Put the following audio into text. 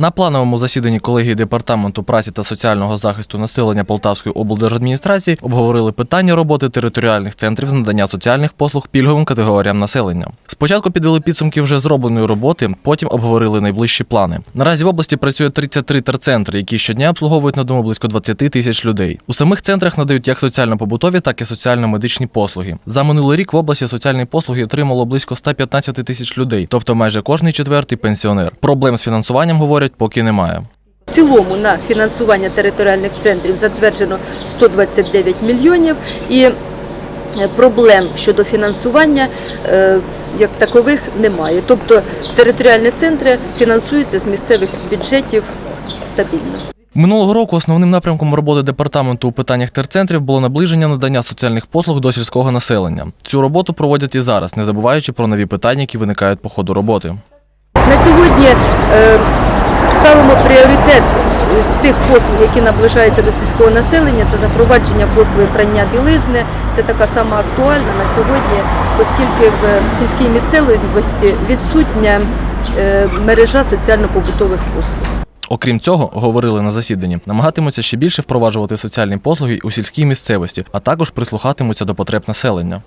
На плановому засіданні колегії департаменту праці та соціального захисту населення Полтавської облдержадміністрації обговорили питання роботи територіальних центрів з надання соціальних послуг пільговим категоріям населення. Спочатку підвели підсумки вже зробленої роботи, потім обговорили найближчі плани. Наразі в області працює 33 терцентри, які щодня обслуговують на дому близько 20 тисяч людей. У самих центрах надають як соціально-побутові, так і соціально-медичні послуги. За минулий рік в області соціальні послуги отримало близько 115 тисяч людей, тобто майже кожний четвертий пенсіонер. Проблем з фінансуванням говорять, поки немає. В цілому на фінансування територіальних центрів затверджено 129 мільйонів і е, проблем щодо фінансування е, як такових немає. Тобто територіальні центри фінансуються з місцевих бюджетів стабільно. Минулого року основним напрямком роботи департаменту у питаннях терцентрів було наближення надання соціальних послуг до сільського населення. Цю роботу проводять і зараз, не забуваючи про нові питання, які виникають по ходу роботи. На сьогодні е, ставимо пріоритет з тих послуг, які наближаються до сільського населення. Це запровадження послуги прання білизни. Це така сама актуальна на сьогодні, оскільки в сільській місцевості відсутня е, мережа соціально-побутових послуг. Окрім цього, говорили на засіданні, намагатимуться ще більше впроваджувати соціальні послуги у сільській місцевості, а також прислухатимуться до потреб населення.